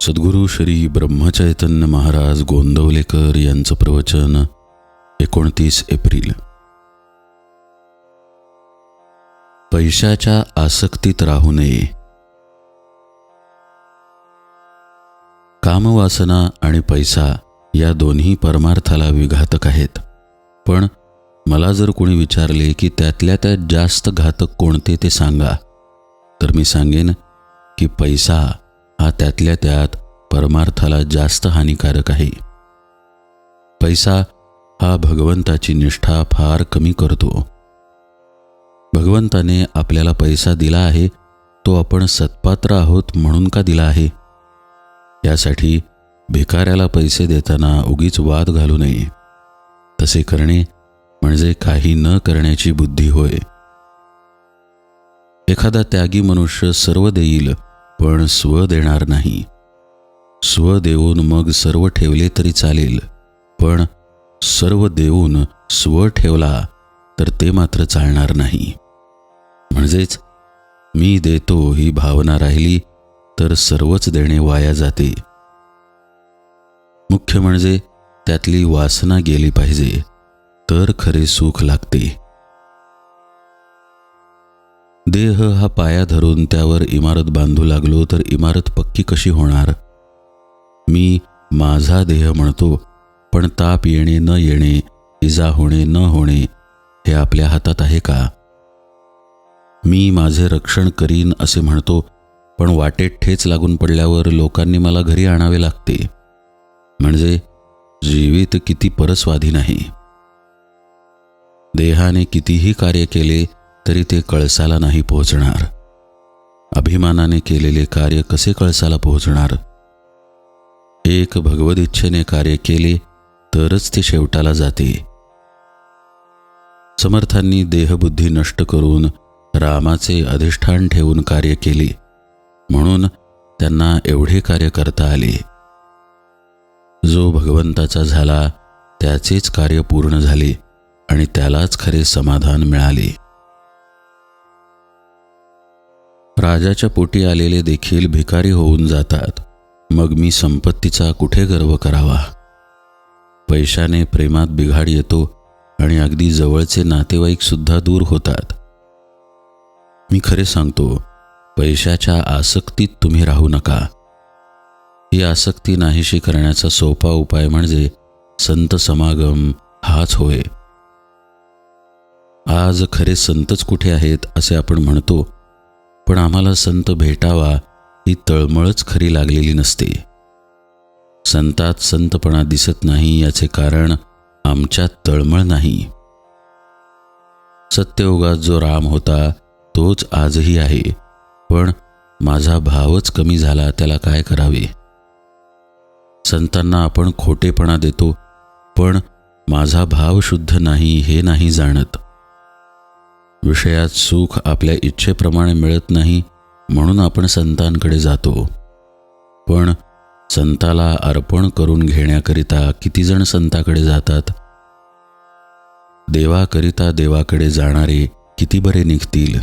सद्गुरू श्री ब्रह्मचैतन्य महाराज गोंदवलेकर यांचं प्रवचन एकोणतीस एप्रिल. पैशाच्या आसक्तीत राहू नये. कामवासना आणि पैसा या दोन्ही परमार्थाला विघातक आहेत. पण मला जर कोणी विचारले की त्यातल्या त्यात जास्त घातक कोणते ते सांगा तर मी सांगेन की पैसा हा त्यातल्या त्यात परमार्थाला जास्त हानिकारक आहे. पैसा हा भगवंताची निष्ठा फार कमी करतो. भगवंताने आपल्याला पैसा दिला आहे तो आपण सत्पात्र आहोत म्हणून का दिला आहे? यासाठी भिकाऱ्याला पैसे देताना उगीच वाद घालू नये. तसे करणे म्हणजे काही न करण्याची बुद्धी होय. एखादा त्यागी मनुष्य सर्व देईल पण स्व देणार नाही. स्व देऊन मग सर्व ठेवले तरी चालेल. पण सर्व देऊन स्व ठेवला तर ते मात्र चालणार नाही. म्हणजेच मी देतो ही भावना राहिली तर सर्वच देणे वाया जाते. मुख्य म्हणजे त्यातली वासना गेली पाहिजे तर खरे सुख लागते. देह हा पाया धरून त्यावर इमारत बांधू लागलो तर इमारत पक्की कशी होणार? मी माझा देह म्हणतो पण ताप येणे न येणे इजा होणे न होणे हे आपल्या हातात आहे का? मी माझे रक्षण करीन असे म्हणतो पण वाटेत ठेच लागून पडल्यावर लोकांनी मला घरी आणावे लागते. म्हणजे जीवित किती परस्वाधीन आहे देहाने कितीही कार्य केले तरी ते कळसाला नाही पोहोचणार. अभिमानाने केलेले कार्य कसे कळसाला पोहोचणार? एक भगवदिच्छेने कार्य केले तरच ते शेवटाला जाते. समर्थांनी देहबुद्धी नष्ट करून रामाचे अधिष्ठान ठेवून कार्य केले. म्हणून त्यांना एवढे कार्य करता आले. जो भगवंताचा झाला त्याचेच कार्य पूर्ण झाले आणि त्यालाच खरे समाधान मिळाले. राजाच्या पोटी आलेले देखील भिकारी होऊन जातात. मग मी संपत्तीचा कुठे गर्व करावा? पैशाने प्रेमात बिघाड येतो आणि अगदी जवळचे नातेवाईकसुद्धा दूर होतात. मी खरे सांगतो पैशाच्या आसक्तीत तुम्ही राहू नका. ही आसक्ती नाहीशी करण्याचा सोपा उपाय म्हणजे संत समागम हाच होय. आज खरे संतच कुठे आहेत असे आपण म्हणतो पण आम्हाला संत भेटावा ही तळमळच खरी लागलेली नसते. संतात संतपणा दिसत नाही याचे कारण आमच्यात तळमळ नाही. सत्ययोगात जो राम होता तोच आजही आहे पण माझा भावच कमी झाला त्याला काय करावे? संतांना आपण खोटेपणा देतो पण माझा भाव शुद्ध नाही हे नाही जाणत. विषयात सुख आपल्या इच्छेप्रमाणे मिळत नाही म्हणून आपण संतांकडे जातो. पण संताला अर्पण करून घेण्याकरिता किती जण संताकडे जातात? देवाकरिता देवाकडे जाणारे किती बरे निघतील?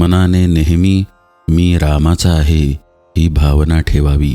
मनाने नेहमी मी रामाचा आहे ही भावना ठेवावी.